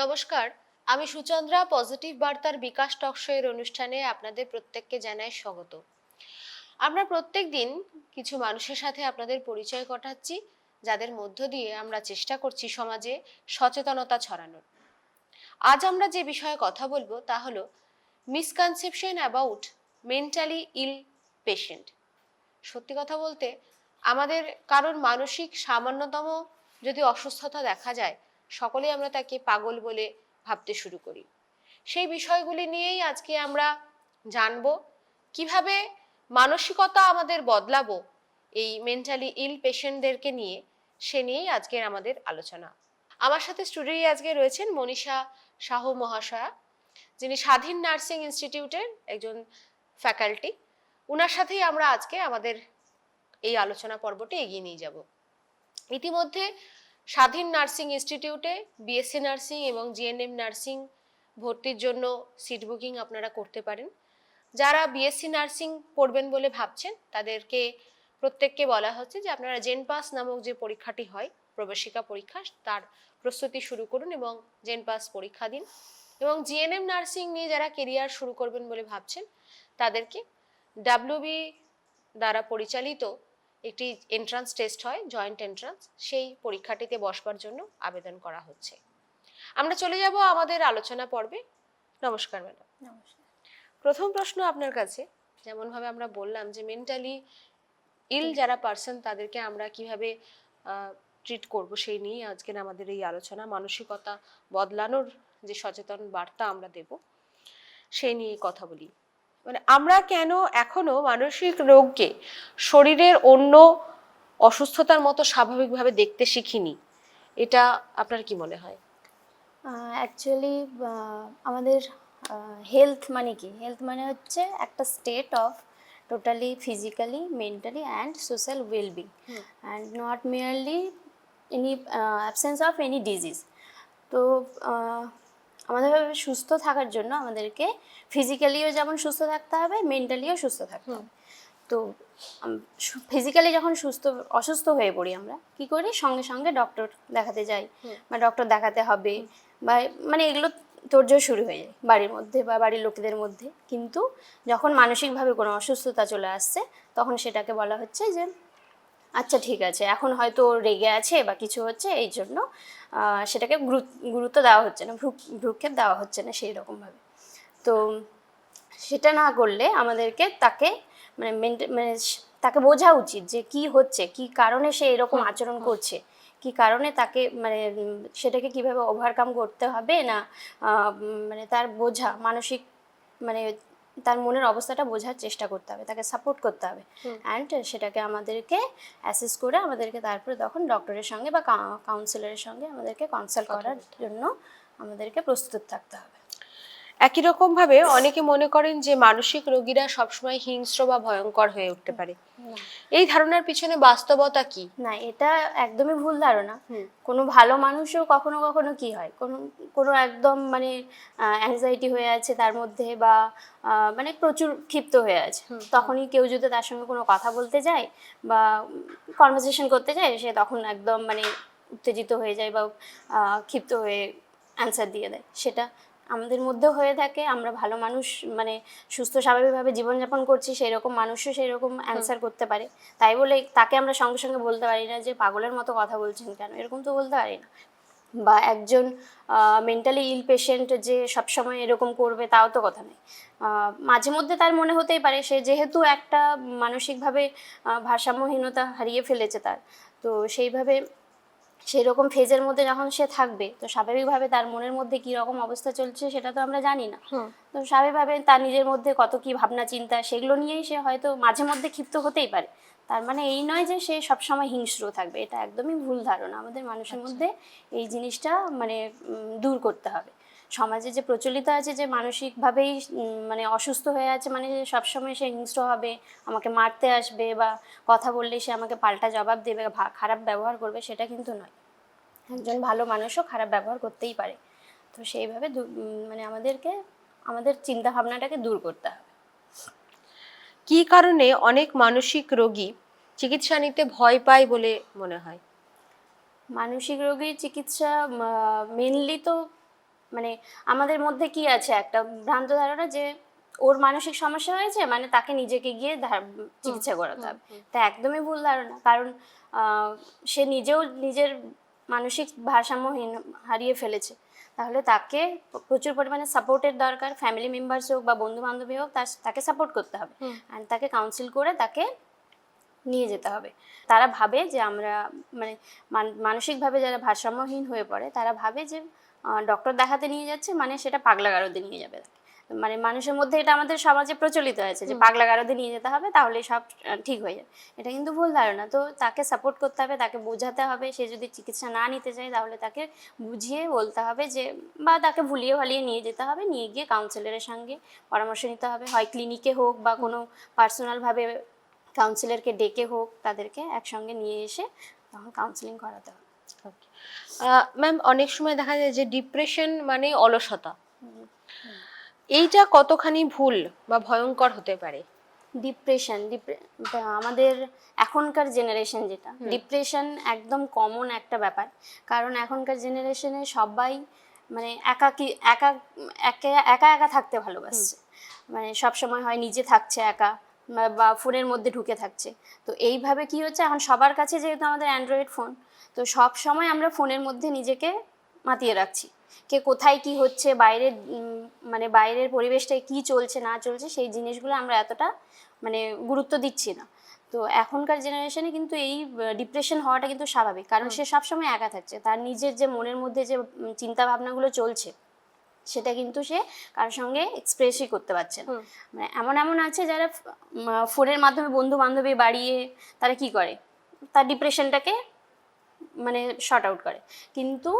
নমস্কার, আমি সুচন্দ্রা পজিটিভ বার্তার বিকাশ টকশোয়ের অনুষ্ঠানে আপনাদের প্রত্যেককে জানাই স্বাগত। আমরা প্রত্যেক দিন কিছু মানুষের সাথে আপনাদের পরিচয় ঘটাচ্ছি যাদের মধ্য দিয়ে আমরা চেষ্টা করছি সমাজে সচেতনতা ছড়ানোর। আজ আমরা যে বিষয়ে কথা বলব তা হলো misconception about mentally ill patient সত্যি কথা বলতে, আমাদের কারোর মানসিক সামান্যতম যদি অসুস্থতা দেখা যায় সকলেই আমরা তাকে পাগল বলে ভাবতে শুরু করি। সেই বিষয়গুলি নিয়েই আজকে আমরা জানব, কীভাবে মানসিকতা আমাদের বদলাবো এই মেন্টালি ইল পেশেন্টদেরকে নিয়ে, সে নিয়েই আজকের আমাদের আলোচনা। আমার সাথে স্টুডিওয়ে আজকে রয়েছেন মনীষা শাহ মহাশয়া, যিনি স্বাধীন নার্সিং ইনস্টিটিউটের একজন ফ্যাকাল্টি ওনার সাথেই আমরা আজকে আমাদের এই আলোচনা পর্বটি এগিয়ে নিয়ে যাব। ইতিমধ্যে স্বাধীন নার্সিং ইনস্টিটিউটে বিএসসি নার্সিং এবং জিএনএম নার্সিং ভর্তির জন্য সিট বুকিং আপনারা করতে পারেন। যারা বিএসসি নার্সিং পড়বেন বলে ভাবছেন, তাদেরকে প্রত্যেককে বলা হচ্ছে যে আপনারা জেন পাস নামক যে পরীক্ষাটি হয়, প্রবেশিকা পরীক্ষা, তার প্রস্তুতি শুরু করুন এবং জেন পাস পরীক্ষা দিন। এবং জিএনএম নার্সিং নিয়ে যারা কেরিয়ার শুরু করবেন বলে ভাবছেন, তাদেরকে ডাব্লিউবি দ্বারা পরিচালিত একটি এন্ট্রান্স টেস্ট হয় জয়েন্ট এন্ট্রান্স সেই পরীক্ষাটিতে বসবার জন্য আবেদন করা হচ্ছে। আমরা চলে যাব আমাদের আলোচনা পর্বে। নমস্কার ম্যাডাম। নমস্কার। প্রথম প্রশ্ন আপনার কাছে। যেমনভাবে আমরা বললাম যে মেন্টালি ইল যারা পার্সন তাদেরকে আমরা কীভাবে ট্রিট করব সেই নিয়ে আজকের আমাদের এই আলোচনা। মানসিকতা বদলানোর যে সচেতন বার্তা আমরা দেব সেই নিয়ে কথা বলি। মানে আমরা কেন এখনও মানসিক রোগকে শরীরের অন্য অসুস্থতার মতো স্বাভাবিকভাবে দেখতে শিখিনি? এটা আপনার কি মনে হয়? অ্যাকচুয়ালি আমাদের হেলথ মানে কি? হেলথ মানে হচ্ছে একটা state of totally physically mentally and social wellbeing. And not merely any absence of any disease তো আহ, আমাদের সুস্থ থাকার জন্য আমাদেরকে ফিজিক্যালিও যেমন সুস্থ থাকতে হবে মেন্টালিও সুস্থ থাকতে হবে। তো ফিজিক্যালি যখন সুস্থ অসুস্থ হয়ে পড়ি আমরা কি করি? সঙ্গে সঙ্গে ডক্টর দেখাতে যাই বা ডক্টর দেখাতে হবে বা মানে এগুলো তোরজোর শুরু হয়ে যায় বাড়ির মধ্যে বা বাড়ির লোকেদের মধ্যে। কিন্তু যখন মানসিকভাবে কোনো অসুস্থতা চলে আসছে তখন সেটাকে বলা হচ্ছে যে আচ্ছা ঠিক আছে। এখন হয়তো রেগে আছে বা কিছু হচ্ছে এই জন্য সেটাকে গুরুত্ব দেওয়া হচ্ছে না ভ্রু ভ্রুক্ষেপ দেওয়া হচ্ছে না সেই রকমভাবে। তো সেটা না করলে আমাদেরকে তাকে মানে মানে তাকে বোঝা উচিত যে কি হচ্ছে কি কারণে সে এরকম আচরণ করছে কি কারণে তাকে মানে সেটাকে কীভাবে ওভারকাম করতে হবে না মানে তার বোঝা মানসিক মানে তার মনের অবস্থাটা বোঝার চেষ্টা করতে হবে তাকে সাপোর্ট করতে হবে। অ্যান্ড সেটাকে আমাদেরকে অ্যাসেস করে আমাদেরকে তারপরে তখন ডক্টরের সঙ্গে বা কাউন্সিলরের সঙ্গে আমাদেরকে কনসাল্ট করার জন্য আমাদেরকে প্রস্তুত থাকতে হবে। একই রকম ভাবে অনেকে মনে করেন যে মানসিক রোগীরা সবসময় হিংস্র বা ভয়ঙ্কর হয়ে উঠতে পারে। এই ধারণার পিছনে বাস্তবতা কি? না এটা একদমই ভুল ধারণা। কোনো ভালো মানুষও কখনো কখনো কি হয়? কোনো কোনো একদম মানে অ্যাংজাইটি হয়ে আছে তার মধ্যে বা মানে প্রচুর ক্ষিপ্ত হয়ে আছে। তখনই কেউ যদি তার সঙ্গে কোনো কথা বলতে যায় বা কনভারসেশন করতে যায় সে তখন একদম মানে উত্তেজিত হয়ে যায় বা ক্ষিপ্ত হয়ে অ্যান্সার দিয়ে দেয়। সেটা আমাদের মধ্যেও হয়ে থাকে। আমরা ভালো মানুষ মানে সুস্থ স্বাভাবিকভাবে জীবনযাপন করছি সেই রকম মানুষও সেই রকম অ্যান্সার করতে পারে। তাই বলে তাকে আমরা সঙ্গে সঙ্গে বলতে পারি না যে পাগলের মতো কথা বলছেন কেন? এরকম তো বলতে পারি না। বা একজন মেন্টালি ইল পেশেন্ট যে সবসময় এরকম করবে তাও তো কথা নেই। মাঝে মধ্যে তার মনে হতেই পারে সে যেহেতু একটা মানসিকভাবে ভারসাম্যহীনতা হারিয়ে ফেলেছে তার। তো সেইভাবে সেই রকম ফেজের মধ্যে যখন সে থাকবে তো স্বাভাবিকভাবে তার মনের মধ্যে কি রকম অবস্থা চলছে সেটা তো আমরা জানি না। তো স্বাভাবিকভাবে তার নিজের মধ্যে কত কি ভাবনা চিন্তা সেগুলো নিয়েই সে হয়তো মাঝে মধ্যে ক্ষিপ্ত হতেই পারে। তার মানে এই নয় যে সে সবসময় হিংস্র থাকবে এটা একদমই ভুল ধারণা। আমাদের মানুষের মধ্যে এই জিনিসটা মানে দূর করতে হবে। সমাজে যে প্রচলিত আছে যে মানসিকভাবেই মানে অসুস্থ হয়ে আছে মানে সবসময় সে হিংস্র হবে আমাকে মারতে আসবে বা কথা বললে সে আমাকে পাল্টা জবাব দেবে খারাপ ব্যবহার করবে সেটা কিন্তু নয়। একজন ভালো মানুষও খারাপ ব্যবহার করতেই পারে। তো সেইভাবে মানে আমাদেরকে আমাদের চিন্তা ভাবনাটাকে দূর করতে হবে। কি কারণে অনেক মানসিক রোগী চিকিৎসা নিতে ভয় পায় বলে মনে হয়? মানসিক রোগীর চিকিৎসা মেনলি তো মানে আমাদের মধ্যে কি আছে? একটা ভ্রান্ত ধারণা যে ওর মানসিক সমস্যা হয়েছে মানে তাকে নিজেকে গিয়ে চিকিৎসা করাতে হবে। তা একদমই ভুল ধারণা। কারণ সে নিজেও নিজের মানসিক ভারসাম্যহীন হারিয়ে ফেলেছে। তাহলে তাকে প্রচুর পরিমাণে সাপোর্টের দরকার। ফ্যামিলি মেম্বার্স হোক বা বন্ধু বান্ধবী হোক তাকে সাপোর্ট করতে হবে। অ্যান্ড তাকে কাউন্সিল করে তাকে নিয়ে যেতে হবে। তারা ভাবে যে আমরা মানে মান- মানসিকভাবে যারা ভারসাম্যহীন হয়ে পড়ে তারা ভাবে যে ডক্টর দেখাতে নিয়ে যাচ্ছে মানে সেটা পাগলা গারদে নিয়ে যাবে। মানে মানুষের মধ্যে এটা আমাদের সমাজে প্রচলিত আছে যে পাগলা গারদে নিয়ে যেতে হবে তাহলে সব ঠিক হয়ে যাবে। এটা কিন্তু ভুল ধারণা। তো তাকে সাপোর্ট করতে হবে তাকে বোঝাতে হবে সে যদি চিকিৎসা না নিতে চায় তাহলে তাকে বুঝিয়ে বলতে হবে যে বা তাকে ভুলিয়ে ভালিয়ে নিয়ে যেতে হবে নিয়ে গিয়ে কাউন্সিলরের সঙ্গে পরামর্শ নিতে হবে। হয় ক্লিনিকে হোক বা কোনো পার্সোনালভাবে কাউন্সিলরকে ডেকে হোক তাদেরকে একসঙ্গে নিয়ে এসে তখন কাউন্সিলিং করাতে হবে। ম্যাম অনেক সময় দেখা যায় যে ডিপ্রেশন মানে অলসতা। এইটা কতখানি ভুল বা ভয়ঙ্কর হতে পারে? ডিপ্রেশন আমাদের এখনকার জেনারেশন যেটা ডিপ্রেশন একদম কমন একটা ব্যাপার। কারণ এখনকার জেনারেশনে সবাই মানে একাকি একা একা একা একা থাকতে ভালোবাসছে। মানে সব সময় হয় নিজে থাকছে একা। বা- ফোনের মধ্যে ঢুকে থাকছে। তো এইভাবে কি হচ্ছে? এখন সবার কাছে যেহেতু আমাদের অ্যান্ড্রয়েড ফোন তো সব সময় আমরা ফোনের মধ্যে নিজেকে মাতিয়ে রাখছি। কে কোথায় কি হচ্ছে বাইরের মানে বাইরের পরিবেশটায় কি চলছে না চলছে সেই জিনিসগুলো আমরা এতটা মানে গুরুত্ব দিচ্ছি না। তো এখনকার জেনারেশনে কিন্তু এই ডিপ্রেশন হওয়াটা কিন্তু স্বাভাবিক। কারণ সে সবসময় একা থাকছে। তার নিজের যে মনের মধ্যে যে চিন্তা ভাবনাগুলো চলছে সেটা কিন্তু সে কারোর সঙ্গে এক্সপ্রেসই করতে পারছে না। মানে এমন এমন আছে যারা ফোনের মাধ্যমে বন্ধু বান্ধবী বাড়িয়ে তারা কি করে? তার ডিপ্রেশনটাকে মানে শর্ট আউট করে। কিন্তু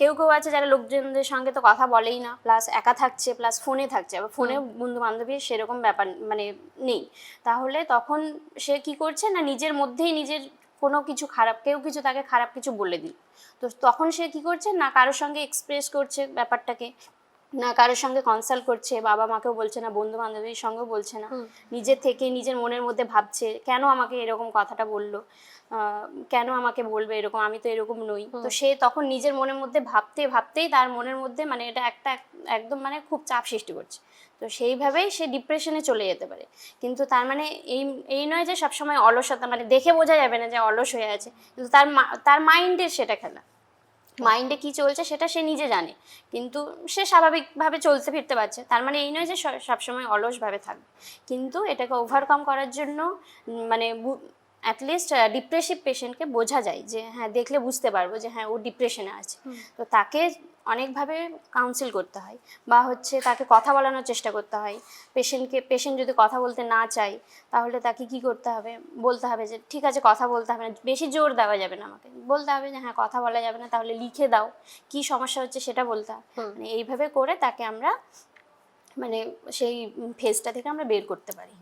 কেউ কেউ আছে যারা লোকজনদের সঙ্গে তো কথা বলেই না প্লাস একা থাকছে প্লাস ফোনে থাকছে আবার ফোনে বন্ধু বান্ধবীর সেরকম ব্যাপার মানে নেই। তাহলে তখন সে কি করছে না নিজের মধ্যেই নিজের কোনো কিছু খারাপ, কেউ কিছু তাকে খারাপ কিছু বলে দিল। তো তখন সে কি করছে? না কারোর সঙ্গে এক্সপ্রেস করছে ব্যাপারটাকে। না কারোর সঙ্গে কনসাল্ট করছে বাবা মাকেও বলছে না বন্ধু বান্ধবীর সঙ্গেও বলছে না। নিজের থেকে নিজের মনের মধ্যে ভাবছে কেন আমাকে এরকম কথাটা বলল? কেন আমাকে বলবে এরকম? আমি তো এরকম নই। তো সে তখন নিজের মনের মধ্যে ভাবতে ভাবতেই তার মনের মধ্যে মানে এটা একটা একদম মানে খুব চাপ সৃষ্টি করছে। তো সেইভাবেই সে ডিপ্রেশনে চলে যেতে পারে। কিন্তু তার মানে এই এই নয় যে সবসময় অলসতা মানে দেখে বোঝা যাবে না যে অলস হয়ে আছে। কিন্তু তার মা- তার মাইন্ডের সেটা খেলা। মাইন্ডে কি চলছে সেটা সে নিজে জানে। কিন্তু সে স্বাভাবিকভাবে চলতে ফিরতে পারছে। তার মানে এই নয় যে সবসময় অলসভাবে থাকবে। কিন্তু এটাকে ওভারকাম করার জন্য মানে অ্যাটলিস্ট ডিপ্রেসিভ পেশেন্টকে বোঝা যায় যে হ্যাঁ দেখলে বুঝতে পারব যে হ্যাঁ ও ডিপ্রেশনে আছে। তো তাকে অনেকভাবে কাউন্সিল করতে হয় বা হচ্ছে তাকে কথা বলানোর চেষ্টা করতে হয়। পেশেন্টকে পেশেন্ট যদি কথা বলতে না চায় তাহলে তাকে কি করতে হবে? বলতে হবে যে ঠিক আছে কথা বলতে হবে না বেশি জোর দেওয়া যাবে না আমাকে। বলতে হবে যে হ্যাঁ কথা বলা যাবে না তাহলে লিখে দাও। কি সমস্যা হচ্ছে সেটা বলতে হবে। মানে এইভাবে করে তাকে আমরা মানে সেই ফেজটা থেকে আমরা বের করতে পারি।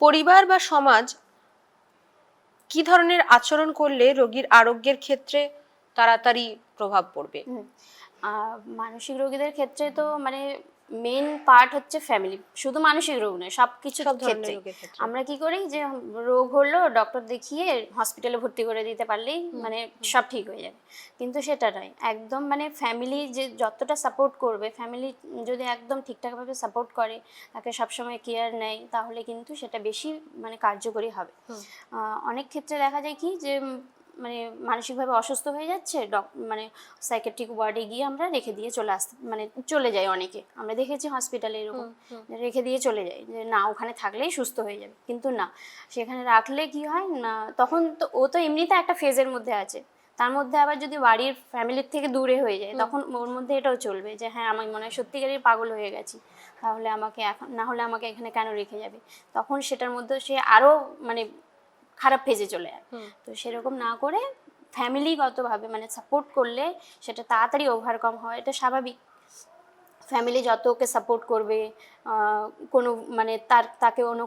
পরিবার বা সমাজ কি ধরনের আচরণ করলে রোগীর আরোগ্যের ক্ষেত্রে তাড়াতাড়ি প্রভাব পড়বে? মানসিক রোগীদের ক্ষেত্রে তো মানে মেন পার্ট হচ্ছে ফ্যামিলি শুধু মানসিক রোগ নয় সব কিছু ক্ষেত্রে। আমরা কি করি যে রোগ হলো ডক্টর দেখিয়ে হসপিটালে ভর্তি করে দিতে পারলেই মানে সব ঠিক হয়ে যাবে। কিন্তু সেটা নয় একদম মানে ফ্যামিলি যে যতটা সাপোর্ট করবে ফ্যামিলি যদি একদম ঠিকঠাকভাবে সাপোর্ট করে তাকে সবসময় কেয়ার নেয় তাহলে কিন্তু সেটা বেশি মানে কার্যকরী হবে। অনেক ক্ষেত্রে দেখা যায় কি যে মানে মানসিকভাবে অসুস্থ হয়ে যাচ্ছে ডক মানে সাইকেট্রিক ওয়ার্ডে গিয়ে আমরা রেখে দিয়ে চলে আসতে মানে চলে যাই অনেকে। আমরা দেখেছি হসপিটালে এরকম রেখে দিয়ে চলে যাই যে না ওখানে থাকলেই সুস্থ হয়ে যাবে। কিন্তু না সেখানে রাখলে কি হয় না তখন তো ও তো এমনিতে একটা ফেজের মধ্যে আছে। তার মধ্যে আবার যদি বাড়ির ফ্যামিলির থেকে দূরে হয়ে যায় তখন ওর মধ্যে এটাও চলবে যে হ্যাঁ আমি মনে হয় সত্যিকারই পাগল হয়ে গেছি। তাহলে আমাকে এখন না হলে আমাকে এখানে কেন রেখে যাবে? তখন সেটার মধ্যে সে আরও মানে খারাপ ফেজে চলে যায়। তো সেরকম না করে ফ্যামিলিগতভাবে মানে সাপোর্ট করলে সেটা তাড়াতাড়ি ওভারকাম হয় এটা স্বাভাবিক। ফ্যামিলি যত ওকে সাপোর্ট করবে কোনো মানে তার তাকে অন্য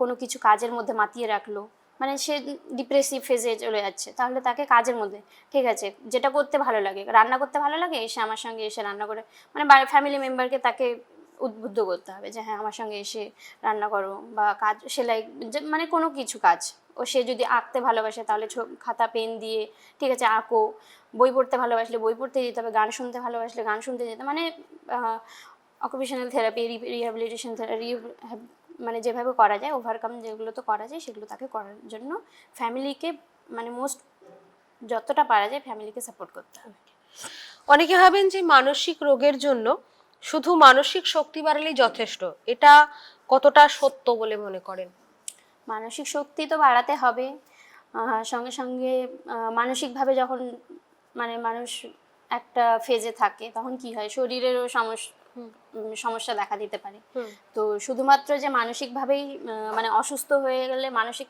কোনো কিছু কাজের মধ্যে মাতিয়ে রাখল মানে সে ডিপ্রেসিভ ফেজে চলে যাচ্ছে তাহলে তাকে কাজের মধ্যে ঠিক আছে যেটা করতে ভালো লাগে রান্না করতে ভালো লাগে এসে আমার সঙ্গে এসে রান্না করে মানে ফ্যামিলি মেম্বারকে তাকে উদ্বুদ্ধ করতে হবে যে হ্যাঁ আমার সঙ্গে এসে রান্না করো বা কাজ সেলাই মানে কোনো কিছু কাজ। ও সে যদি আঁকতে ভালোবাসে, তাহলে খাতা, পেন দিয়ে, ঠিক আছে, আঁকো। বই পড়তে ভালোবাসলে বই পড়তে যেতে হবে, গান শুনতে ভালোবাসলে গান শুনতে যেতে মানে অকুপেশনাল থেরাপি রিহ্যাবিলিটেশন মানে যেভাবে করা যায় ওভারকাম যেগুলো তো করা যায়, সেগুলো তাকে করার জন্য ফ্যামিলিকে মানে মোস্ট যতটা পারা যায় ফ্যামিলিকে সাপোর্ট করতে হবে। অনেকে ভাবেন যে মানসিক রোগের জন্য শুধু মানসিক শক্তি বাড়ালেই যথেষ্ট। এটা কতটা সত্য বলে মনে করেন? মানসিক শক্তি তো বাড়াতে হবে। সঙ্গে সঙ্গে মানসিকভাবে যখন মানে মানুষ একটা ফেজে থাকে তখন কি হয়? শরীরেরও সমস্যা সমস্যা দেখা দিতে পারে। তো শুধুমাত্র যে মানসিকভাবেই মানে অসুস্থ হয়ে গেলে মানসিক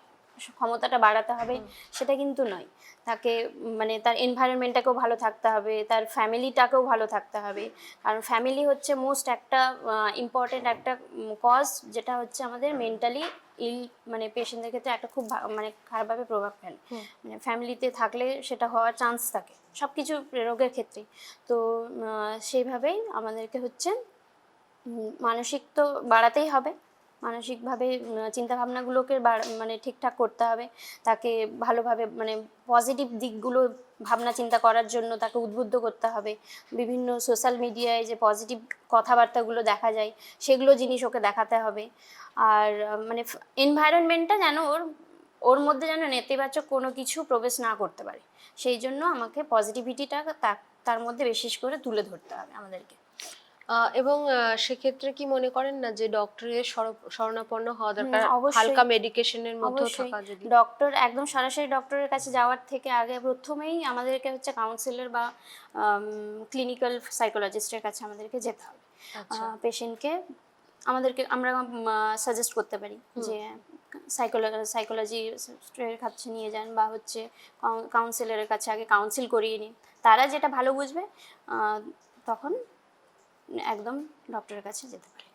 ক্ষমতাটা বাড়াতে হবে সেটা কিন্তু নয়। তাকে মানে তার এনভায়রনমেন্টটাকেও ভালো থাকতে হবে তার ফ্যামিলিটাকেও ভালো থাকতে হবে। কারণ ফ্যামিলি হচ্ছে মোস্ট একটা ইম্পর্টেন্ট একটা কজ যেটা হচ্ছে আমাদের মেন্টালি ইল মানে পেশেন্টদের ক্ষেত্রে একটা খুব মানে খারাপভাবে প্রভাব ফেলে। মানে ফ্যামিলিতে থাকলে সেটা হওয়ার চান্স থাকে। সব কিছু রোগের ক্ষেত্রে তো সেইভাবেই আমাদেরকে হচ্ছে মানসিক তো বাড়াতেই হবে। মানসিকভাবে চিন্তা ভাবনাগুলোকে মানে ঠিকঠাক করতে হবে। তাকে ভালোভাবে মানে পজিটিভ দিকগুলো ভাবনা চিন্তা করার জন্য তাকে উদ্বুদ্ধ করতে হবে। বিভিন্ন সোশ্যাল মিডিয়ায় যে পজিটিভ কথাবার্তাগুলো দেখা যায় সেগুলো জিনিস ওকে দেখাতে হবে। আর মানে এনভায়রনমেন্টটা যেন ওর ওর মধ্যে যেন নেতিবাচক কোনো কিছু প্রবেশ না করতে পারে। সেই জন্য আমাকে পজিটিভিটিটা তার মধ্যে বিশেষ করে তুলে ধরতে হবে আমাদেরকে। এবং সেক্ষেত্রে কি মনে করেন না যে ডক্টরের শর- শরণাপন্ন হওয়া দরকার? হালকা মেডিকেশনের মধ্যে থাকা যদি। ডক্টর একদম সরাসরি ডক্টরের কাছে যাওয়ার থেকে আগে প্রথমেই আমাদেরকে হচ্ছে কাউন্সিলর বা ক্লিনিক্যাল সাইকোলজিস্টের কাছে আমাদেরকে যেতে হবে। আচ্ছা। পেশেন্টকে আমাদেরকে আমরা সাজেস্ট করতে পারি যে সাইকোলজিস্টের কাছে নিয়ে যান বা হচ্ছে কাউন্সিলরের কাছে আগে কাউন্সিল করিয়ে নিন। তারা যেটা ভালো বুঝবে তখন একদম ডক্টরের কাছে যেতে পারে।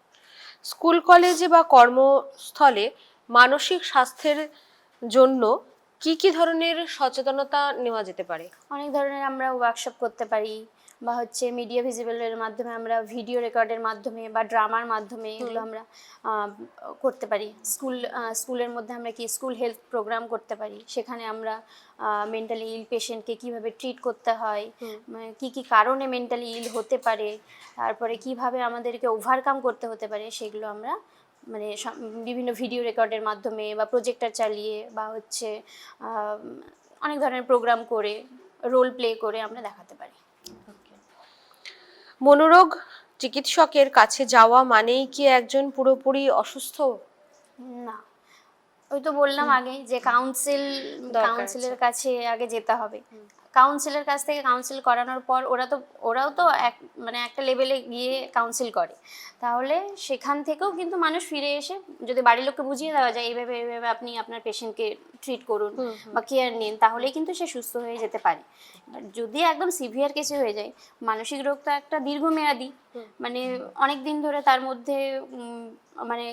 স্কুল কলেজে বা কর্মস্থলে মানসিক স্বাস্থ্যের জন্য কি কি ধরনের সচেতনতা নেওয়া যেতে পারে? অনেক ধরনের আমরা ওয়ার্কশপ করতে পারি। বা হচ্ছে মিডিয়া ভিজিবলের মাধ্যমে আমরা ভিডিও রেকর্ডের মাধ্যমে বা ড্রামার মাধ্যমে এগুলো আমরা করতে পারি। স্কুল স্কুলের মধ্যে আমরা কি স্কুল হেলথ প্রোগ্রাম করতে পারি? সেখানে আমরা মেন্টালি ইল পেশেন্টকে কীভাবে ট্রিট করতে হয়। মানে কি কি কারণে মেন্টালি ইল হতে পারে? তারপরে কীভাবে আমাদেরকে ওভারকাম করতে হতে পারে? সেগুলো আমরা মানে বিভিন্ন ভিডিও রেকর্ডের মাধ্যমে বা প্রজেক্টর চালিয়ে বা হচ্ছে অনেক ধরনের প্রোগ্রাম করে রোল প্লে করে আমরা দেখাতে পারি। মনোরোগ চিকিৎসকের কাছে যাওয়া মানেই কি একজন পুরোপুরি অসুস্থ? না। ওই তো বললাম আগে যে কাউন্সিল কাউন্সিলের কাছে আগে যেতে হবে। কাউন্সিলের কাছ থেকে কাউন্সিল করানোর পর ওরা তো ওরাও তো এক মানে একটা লেভেলে গিয়ে কাউন্সিল করে। তাহলে সেখান থেকেও কিন্তু মানুষ ফিরে এসে যদি বাড়ির লোককে বুঝিয়ে দেওয়া যায় এইভাবে এইভাবে আপনি আপনার পেশেন্টকে ট্রিট করুন বা কেয়ার নিন তাহলেই কিন্তু সে সুস্থ হয়ে যেতে পারে। যদি একদম সিভিয়ার কিছু হয়ে যায় মানসিক রোগ তো একটা দীর্ঘমেয়াদী মানে অনেক দিন ধরে তার মধ্যে মানে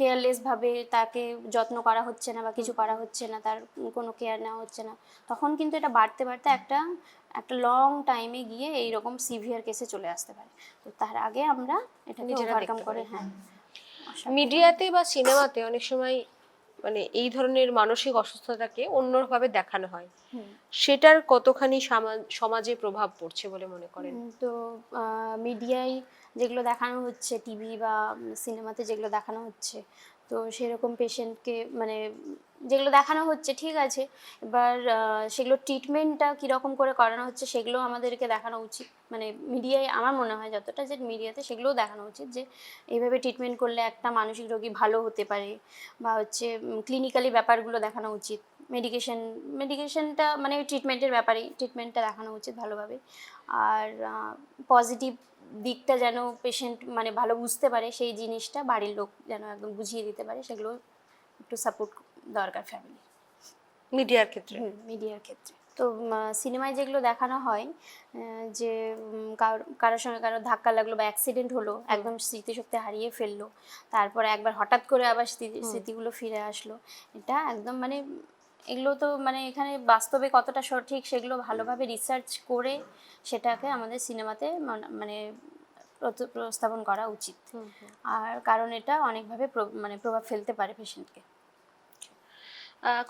কেয়ারলেস ভাবে তাকে যত্ন করা হচ্ছে না বা কিছু করা হচ্ছে না তার কোনো কেয়ার নেওয়া হচ্ছে না। তখন কিন্তু এটা বাড়তে বাড়তে একটা একটা লং টাইমে গিয়ে এইরকম সিভিয়ার কেসে চলে আসতে পারে। তো তার আগে আমরা এটাকে নিজেরা ওভারকাম করে হ্যাঁ। মিডিয়াতে বা সিনেমাতে অনেক সময় মানে এই ধরনের মানসিক অসুস্থতাকে অন্যভাবে দেখানো হয়। সেটার কতখানি সামা- সমাজে প্রভাব পড়ছে বলে মনে করেন? তো মিডিয়ায় যেগুলো দেখানো হচ্ছে টিভি বা সিনেমাতে যেগুলো দেখানো হচ্ছে। তো সেরকম পেশেন্টকে মানে যেগুলো দেখানো হচ্ছে, ঠিক আছে। এবার সেগুলো ট্রিটমেন্টটা কীরকম করে করানো হচ্ছে সেগুলো আমাদেরকে দেখানো উচিত। মানে মিডিয়ায় আমার মনে হয় যতটা যে মিডিয়াতে সেগুলোও দেখানো উচিত যে এইভাবে ট্রিটমেন্ট করলে একটা মানসিক রোগী ভালো হতে পারে বা হচ্ছে ক্লিনিক্যালি ব্যাপারগুলো দেখানো উচিত। মেডিকেশন, মেডিকেশনটা মানে ট্রিটমেন্টের ব্যাপারেই, ট্রিটমেন্টটা দেখানো উচিত ভালোভাবে। আর পজিটিভ দিকটা যেন পেশেন্ট মানে ভালো বুঝতে পারে সেই জিনিসটা বাড়ির লোক যেন একদম বুঝিয়ে দিতে পারে সেগুলো একটু সাপোর্ট দরকার ফ্যামিলি মিডিয়ার ক্ষেত্রে। মিডিয়ার ক্ষেত্রে। তো সিনেমায় যেগুলো দেখানো হয় যে কারো- কারোর সঙ্গে কারও ধাক্কা লাগল বা অ্যাক্সিডেন্ট হলো একদম স্মৃতিশক্তি হারিয়ে ফেলল তারপরে একবার হঠাৎ করে আবার স্মৃতিগুলো ফিরে আসলো এটা একদম মানে এগুলো তো মানে এখানে বাস্তবে কতটা সঠিক সেগুলো ভালোভাবে রিসার্চ করে সেটাকে আমাদের সিনেমাতে মানে- প্রস্তাবন করা উচিত। আর কারণ এটা অনেকভাবে মানে প্রভাব ফেলতে পারে পেশেন্টকে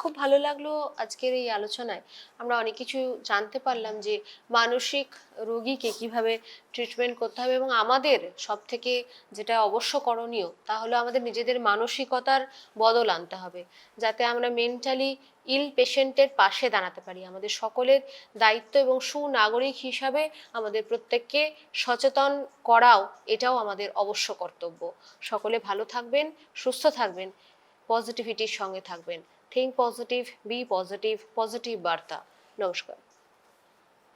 খুব ভালো লাগল আজকের এই আলোচনায়। আমরা অনেক কিছু জানতে পারলাম যে মানসিক রোগীকে কীভাবে ট্রিটমেন্ট করতে হবে এবং আমাদের সব থেকে যেটা অবশ্য করণীয়, তা হলো আমাদের নিজেদের মানসিকতার বদল আনতে হবে, যাতে আমরা মেন্টালি ইল পেশেন্টের পাশে দাঁড়াতে পারি। আমাদের সকলের দায়িত্ব এবং সুনাগরিক হিসাবে আমাদের প্রত্যেককে সচেতন করাও এটাও আমাদের অবশ্য কর্তব্য। সকলে ভালো থাকবেন, সুস্থ থাকবেন পজিটিভিটির সঙ্গে থাকবেন। Think positive be positive positive বার্তা নমস্কার